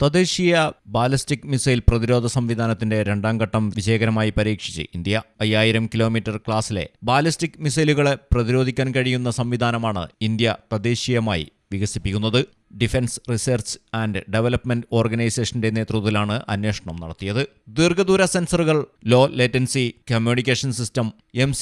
തദ്ദേശീയ ballistic missile പ്രതിരോധ സംവിധാനത്തിന്റെ രണ്ടാം ഘട്ടം വിജയകരമായി പരീക്ഷിച്ച് ഇന്ത്യ അയ്യായിരം കിലോമീറ്റർ ക്ലാസ്സിലെ ബാലിസ്റ്റിക് മിസൈലുകളെ പ്രതിരോധിക്കാൻ കഴിയുന്ന സംവിധാനമാണ് ഇന്ത്യ തദ്ദേശീയമായി വികസിപ്പിക്കുന്നത്. ഡിഫൻസ് റിസർച്ച് ആൻഡ് ഡെവലപ്മെന്റ് ഓർഗനൈസേഷന്റെ നേതൃത്വത്തിലാണ് അന്വേഷണം നടത്തിയത്. ദീർഘദൂര സെൻസറുകൾ ലോ ലേറ്റൻസി കമ്മ്യൂണിക്കേഷൻ സിസ്റ്റം എം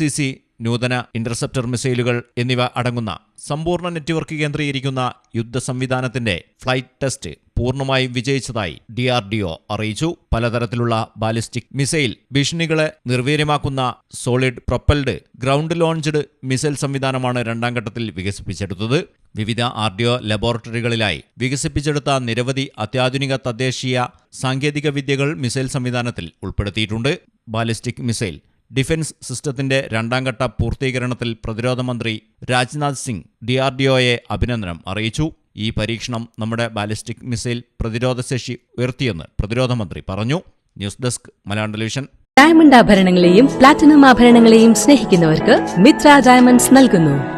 നൂതന ഇന്റർസെപ്റ്റർ മിസൈലുകൾ എന്നിവ അടങ്ങുന്ന സമ്പൂർണ നെറ്റ്വർക്ക് കേന്ദ്രീകരിക്കുന്ന യുദ്ധ സംവിധാനത്തിന്റെ ഫ്ലൈറ്റ് ടെസ്റ്റ് പൂർണമായും വിജയിച്ചതായി ഡി ആർ ഡി ഒ അറിയിച്ചു. പലതരത്തിലുള്ള ബാലിസ്റ്റിക് മിസൈൽ ഭീഷണികളെ നിർവീര്യമാക്കുന്ന solid propelled ground launched missile സംവിധാനമാണ് രണ്ടാം ഘട്ടത്തിൽ വികസിപ്പിച്ചെടുത്തത്. വിവിധ ആർഡിഒ ലബോറട്ടറികളിലായി വികസിപ്പിച്ചെടുത്ത നിരവധി അത്യാധുനിക തദ്ദേശീയ സാങ്കേതിക വിദ്യകൾ മിസൈൽ സംവിധാനത്തിൽ ഉൾപ്പെടുത്തിയിട്ടുണ്ട്. ബാലിസ്റ്റിക് മിസൈൽ ഡിഫൻസ് സിസ്റ്റത്തിന്റെ രണ്ടാം ഘട്ട പൂർത്തീകരണത്തിൽ പ്രതിരോധ മന്ത്രി Rajnath Singh D R D ഒയെ അഭിനന്ദനം അറിയിച്ചു. ഈ പരീക്ഷണം നമ്മുടെ ബാലിസ്റ്റിക് മിസൈൽ പ്രതിരോധശേഷി ഉയർത്തിയെന്ന് പ്രതിരോധ മന്ത്രി പറഞ്ഞു. News desk Malayalam television. Diamond ആഭരണങ്ങളെയും platinum ആഭരണങ്ങളെയും സ്നേഹിക്കുന്നവർക്ക് മിത്ര ഡയമണ്ട്സ് നൽകുന്നു.